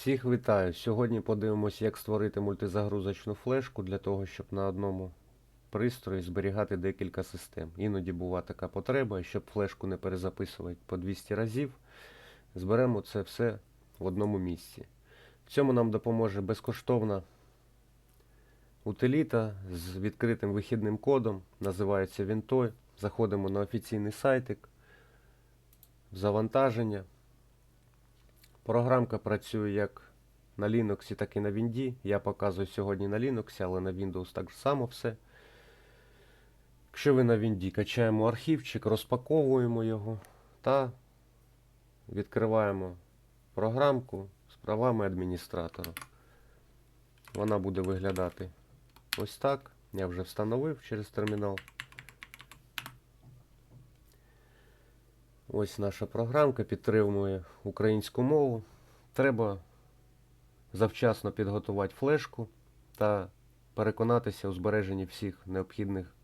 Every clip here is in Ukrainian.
Всіх вітаю! Сьогодні подивимося, як створити мультизагрузочну флешку для того, щоб на одному пристрої зберігати декілька систем. Іноді буває така потреба, щоб флешку не перезаписувати по 200 разів, зберемо це все в одному місці. В цьому нам допоможе безкоштовна утиліта з відкритим вихідним кодом, називається Vintoy. Заходимо на офіційний сайтик, в завантаження. Програмка працює як на Linux, так і на Windows. Я показую сьогодні на Linux, але на Windows так само все. Якщо ви на Windows, качаємо архівчик, розпаковуємо його та відкриваємо програмку з правами адміністратора. Вона буде виглядати ось так. Я вже встановив через термінал. Ось наша програмка підтримує українську мову. Треба завчасно підготувати флешку та переконатися у збереженні всіх необхідних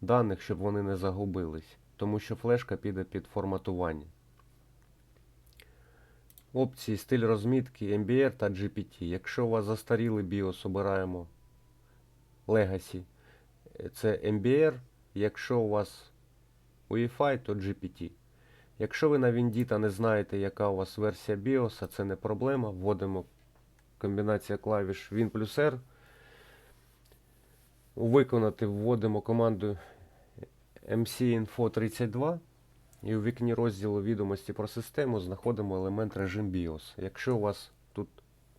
даних, щоб вони не загубились, тому що флешка піде під форматування. Опції стиль розмітки MBR та GPT. Якщо у вас застарілий BIOS, обираємо Legacy. Це MBR. Якщо у вас UEFI, то GPT. Якщо ви на Windows не знаєте, яка у вас версія BIOS, це не проблема. Вводимо комбінація клавіш Win плюс R. Виконати вводимо команду mcinfo32 і у вікні розділу відомості про систему знаходимо елемент режим BIOS. Якщо у вас тут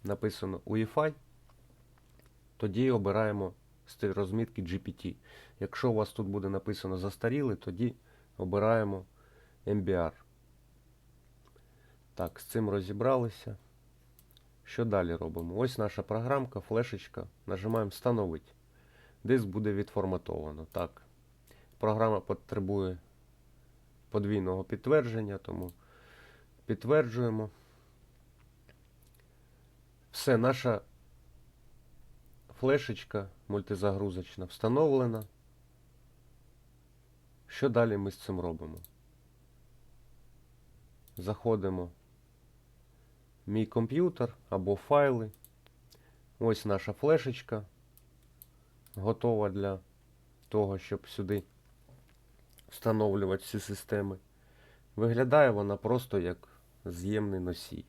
написано UEFI, тоді обираємо стиль розмітки GPT. Якщо у вас тут буде написано застарілий, тоді обираємо MBR. Так, з цим розібралися. Що далі робимо? Ось наша програмка, флешечка. Нажимаємо Встановити. Диск буде відформатовано. Так. Програма потребує подвійного підтвердження, тому підтверджуємо. Все, наша флешечка мультизагрузочна встановлена. Що далі ми з цим робимо? Заходимо мій комп'ютер або файли. Ось наша флешечка готова для того, щоб сюди встановлювати всі системи. Виглядає вона просто як з'ємний носій.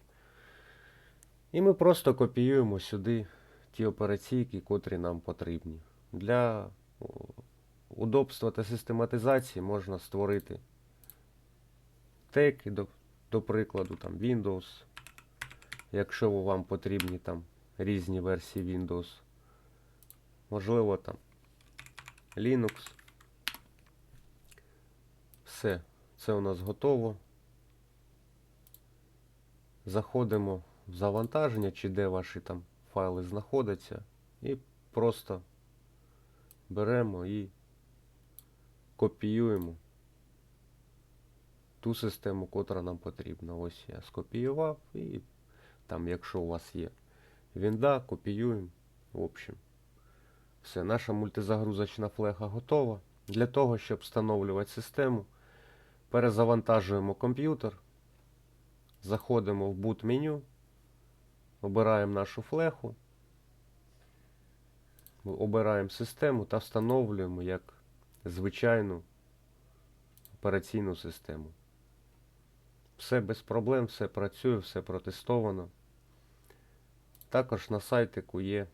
І ми просто копіюємо сюди ті операційки, котрі нам потрібні. Для удобства та систематизації можна створити теки, до прикладу, там Windows. Якщо вам потрібні там різні версії Windows. Можливо там Linux. Все, це у нас готово. Заходимо в завантаження, чи де ваші там файли знаходяться, і просто беремо і копіюємо ту систему, котра нам потрібна. Ось я скопіював і там, якщо у вас є вінда, копіюємо. В общем, все, наша мультизагрузочна флега готова. Для того, щоб встановлювати систему, перезавантажуємо комп'ютер, заходимо в boot меню, обираємо нашу флеху, обираємо систему та встановлюємо як звичайну операційну систему. Все без проблем, все працює, все протестовано. Також на сайтику є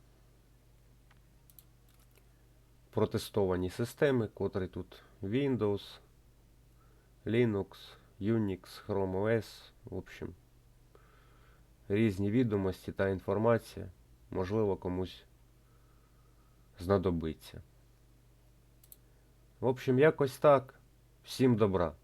протестовані системи, котрі тут Windows, Linux, Unix, Chrome OS, в общем, різні відомості та інформація, можливо, комусь знадобиться. В общем, якось так. Всім добра.